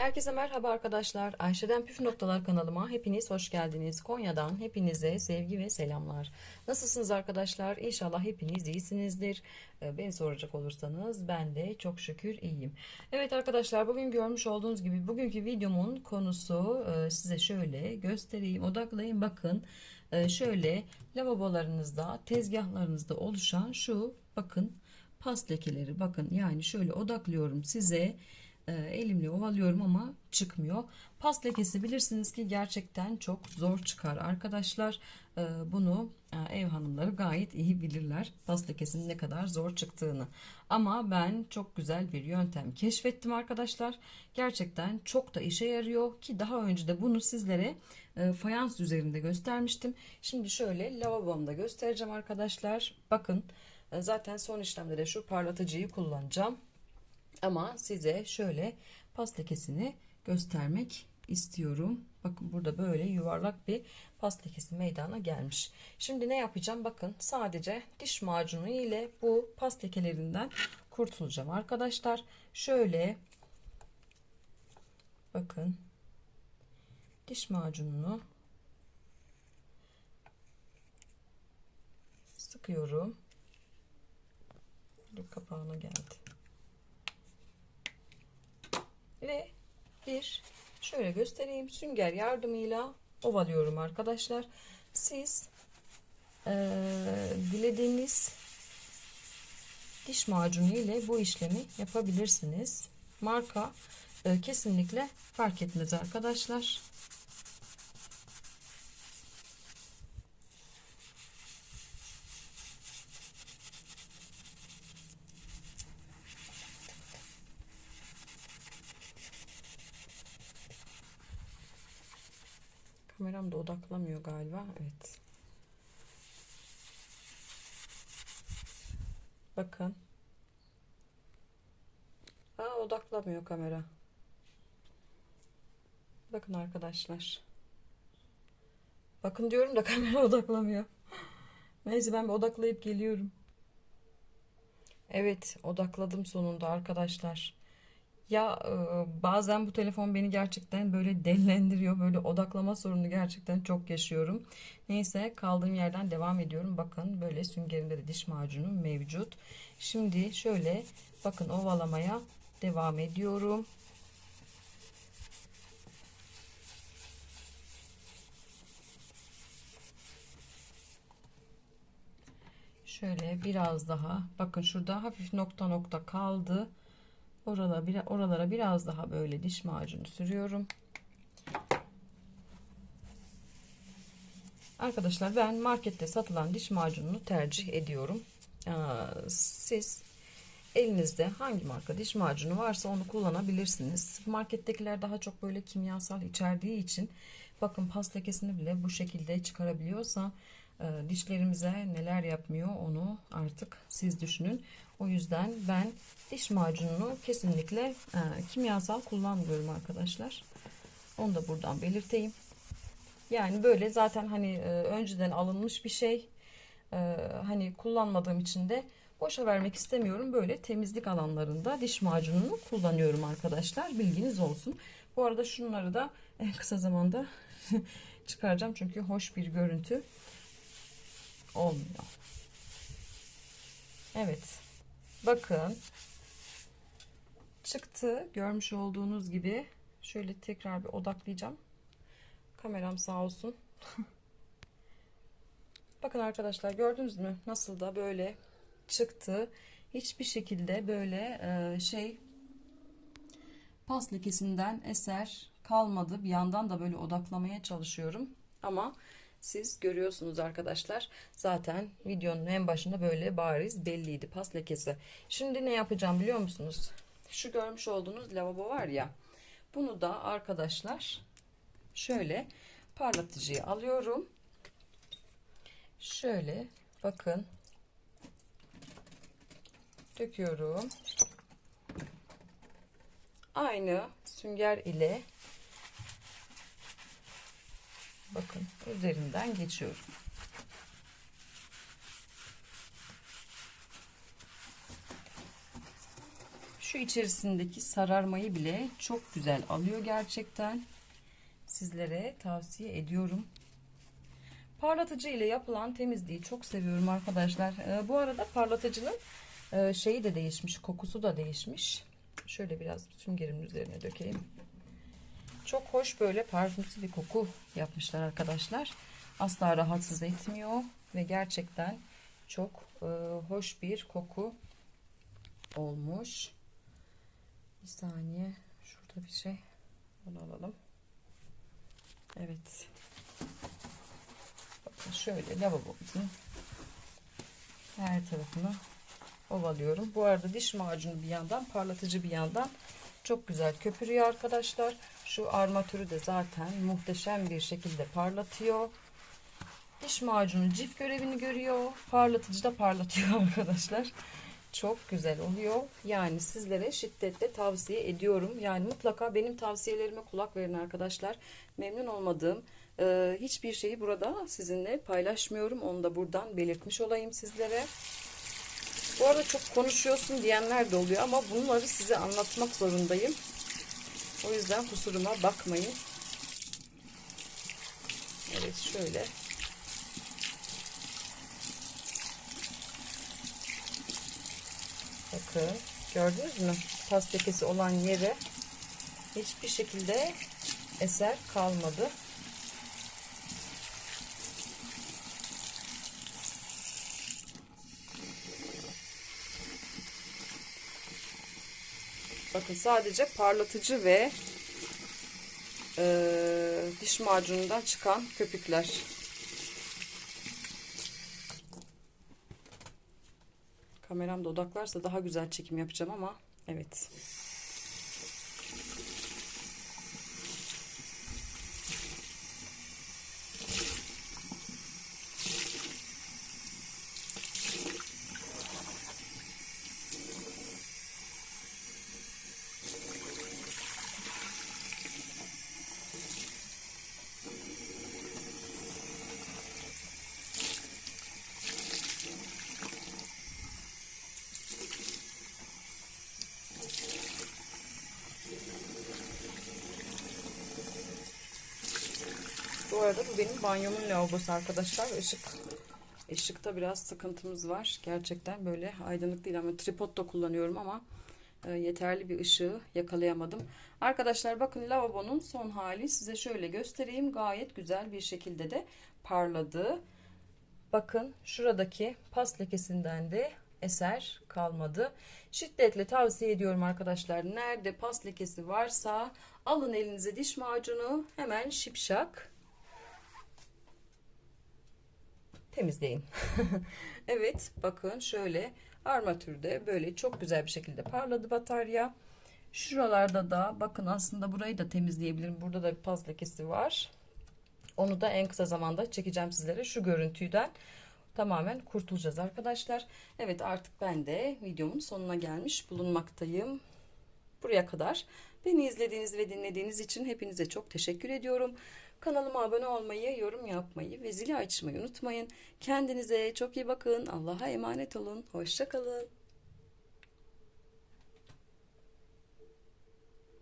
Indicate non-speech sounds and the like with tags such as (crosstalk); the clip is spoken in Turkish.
Herkese merhaba arkadaşlar. Ayşe'den Püf Noktalar kanalıma hepiniz hoş geldiniz. Konya'dan hepinize sevgi ve selamlar. Nasılsınız arkadaşlar? İnşallah hepiniz iyisinizdir. Ee, Beni soracak olursanız ben de çok şükür iyiyim. Evet arkadaşlar bugün görmüş olduğunuz gibi bugünkü videomun konusu e, size şöyle göstereyim. Odaklayın bakın. E, Şöyle lavabolarınızda, tezgahlarınızda oluşan şu bakın pas lekeleri bakın yani şöyle odaklıyorum size e, elimle ovalıyorum ama çıkmıyor. Pas lekesi bilirsiniz ki gerçekten çok zor çıkar arkadaşlar. E, bunu e, ev hanımları gayet iyi bilirler. Pas lekesinin ne kadar zor çıktığını. Ama ben çok güzel bir yöntem keşfettim arkadaşlar. Gerçekten çok da işe yarıyor ki daha önce de bunu sizlere fayans üzerinde göstermiştim. Şimdi şöyle lavabomda göstereceğim arkadaşlar. Bakın zaten son işlemde de şu parlatıcıyı kullanacağım. Ama size şöyle pas lekesini göstermek istiyorum. Bakın burada böyle yuvarlak bir pas lekesi meydana gelmiş. Şimdi ne yapacağım? Bakın sadece diş macunu ile bu pas lekelerinden kurtulacağım arkadaşlar. Şöyle bakın diş macununu sıkıyorum. Dur kapağına geldi. Ve bir şöyle göstereyim sünger yardımıyla ovalıyorum arkadaşlar. Siz eee, dilediğiniz diş macunu ile bu işlemi yapabilirsiniz. Marka eee, kesinlikle fark etmez arkadaşlar. Kameram da odaklamıyor galiba. Evet. Bakın. Aa, odaklamıyor kamera. Bakın arkadaşlar. Bakın diyorum da (laughs) kamera odaklamıyor. Neyse ben bir odaklayıp geliyorum. Evet, odakladım sonunda arkadaşlar. Ya e, bazen bu telefon beni gerçekten böyle dellendiriyor. Böyle odaklama sorunu gerçekten çok yaşıyorum. Neyse kaldığım yerden devam ediyorum. Bakın böyle süngerimde de diş macunu mevcut. Şimdi şöyle bakın ovalamaya devam ediyorum. Şöyle biraz daha bakın şurada hafif nokta nokta kaldı. Oralara, oralara biraz daha böyle diş macunu sürüyorum. Arkadaşlar ben markette satılan diş macununu tercih ediyorum. Siz elinizde hangi marka diş macunu varsa onu kullanabilirsiniz. Markettekiler daha çok böyle kimyasal içerdiği için bakın pas lekesini bile bu şekilde çıkarabiliyorsa dişlerimize neler yapmıyor onu artık siz düşünün. O yüzden ben diş macununu kesinlikle e, kimyasal kullanmıyorum arkadaşlar. Onu da buradan belirteyim. Yani böyle zaten hani e, önceden alınmış bir şey. E, hani kullanmadığım için de boşa vermek istemiyorum. Böyle temizlik alanlarında diş macununu kullanıyorum arkadaşlar. Bilginiz olsun. Bu arada şunları da en kısa zamanda (laughs) çıkaracağım. Çünkü hoş bir görüntü olmuyor. Evet. Bakın. Çıktı. Görmüş olduğunuz gibi. Şöyle tekrar bir odaklayacağım. Kameram sağ olsun. (laughs) Bakın arkadaşlar gördünüz mü? Nasıl da böyle çıktı. Hiçbir şekilde böyle e, şey pas lekesinden eser kalmadı. Bir yandan da böyle odaklamaya çalışıyorum. Ama siz görüyorsunuz arkadaşlar. Zaten videonun en başında böyle bariz belliydi pas lekesi. Şimdi ne yapacağım biliyor musunuz? Şu görmüş olduğunuz lavabo var ya. Bunu da arkadaşlar şöyle parlatıcıyı alıyorum. Şöyle bakın döküyorum. Aynı sünger ile bakın üzerinden geçiyorum. Şu içerisindeki sararmayı bile çok güzel alıyor gerçekten. Sizlere tavsiye ediyorum. Parlatıcı ile yapılan temizliği çok seviyorum arkadaşlar. Ee, bu arada parlatıcının e, şeyi de değişmiş, kokusu da değişmiş. Şöyle biraz süngerimin üzerine dökeyim. Çok hoş böyle parfümsü bir koku yapmışlar arkadaşlar. Asla rahatsız etmiyor ve gerçekten çok e, hoş bir koku olmuş. Bir saniye. Şurada bir şey. Bunu alalım. Evet. Bakın şöyle lavabomuzun her tarafını ovalıyorum. Bu arada diş macunu bir yandan parlatıcı bir yandan çok güzel köpürüyor arkadaşlar. Şu armatürü de zaten muhteşem bir şekilde parlatıyor. Diş macunu cif görevini görüyor. Parlatıcı da parlatıyor (laughs) arkadaşlar. Çok güzel oluyor. Yani sizlere şiddetle tavsiye ediyorum. Yani mutlaka benim tavsiyelerime kulak verin arkadaşlar. Memnun olmadığım e, hiçbir şeyi burada sizinle paylaşmıyorum. Onu da buradan belirtmiş olayım sizlere. Bu arada çok konuşuyorsun diyenler de oluyor ama bunları size anlatmak zorundayım. O yüzden kusuruma bakmayın. Evet şöyle. Bakın gördünüz mü? Pas lekesi olan yere hiçbir şekilde eser kalmadı. Bakın sadece parlatıcı ve e, diş macunundan çıkan köpükler. Kameram da odaklarsa daha güzel çekim yapacağım ama evet. Bu arada bu benim banyomun lavabosu arkadaşlar. Işık ışıkta biraz sıkıntımız var. Gerçekten böyle aydınlık değil ama tripod da kullanıyorum ama e, yeterli bir ışığı yakalayamadım. Arkadaşlar bakın lavabonun son hali size şöyle göstereyim. Gayet güzel bir şekilde de parladı. Bakın şuradaki pas lekesinden de eser kalmadı. Şiddetle tavsiye ediyorum arkadaşlar. Nerede pas lekesi varsa alın elinize diş macunu hemen şipşak temizleyin. (laughs) evet bakın şöyle armatürde böyle çok güzel bir şekilde parladı batarya. Şuralarda da bakın aslında burayı da temizleyebilirim. Burada da bir pas lekesi var. Onu da en kısa zamanda çekeceğim sizlere şu görüntüden tamamen kurtulacağız arkadaşlar. Evet artık ben de videomun sonuna gelmiş bulunmaktayım. Buraya kadar beni izlediğiniz ve dinlediğiniz için hepinize çok teşekkür ediyorum. Kanalıma abone olmayı, yorum yapmayı ve zili açmayı unutmayın. Kendinize çok iyi bakın. Allah'a emanet olun. Hoşçakalın.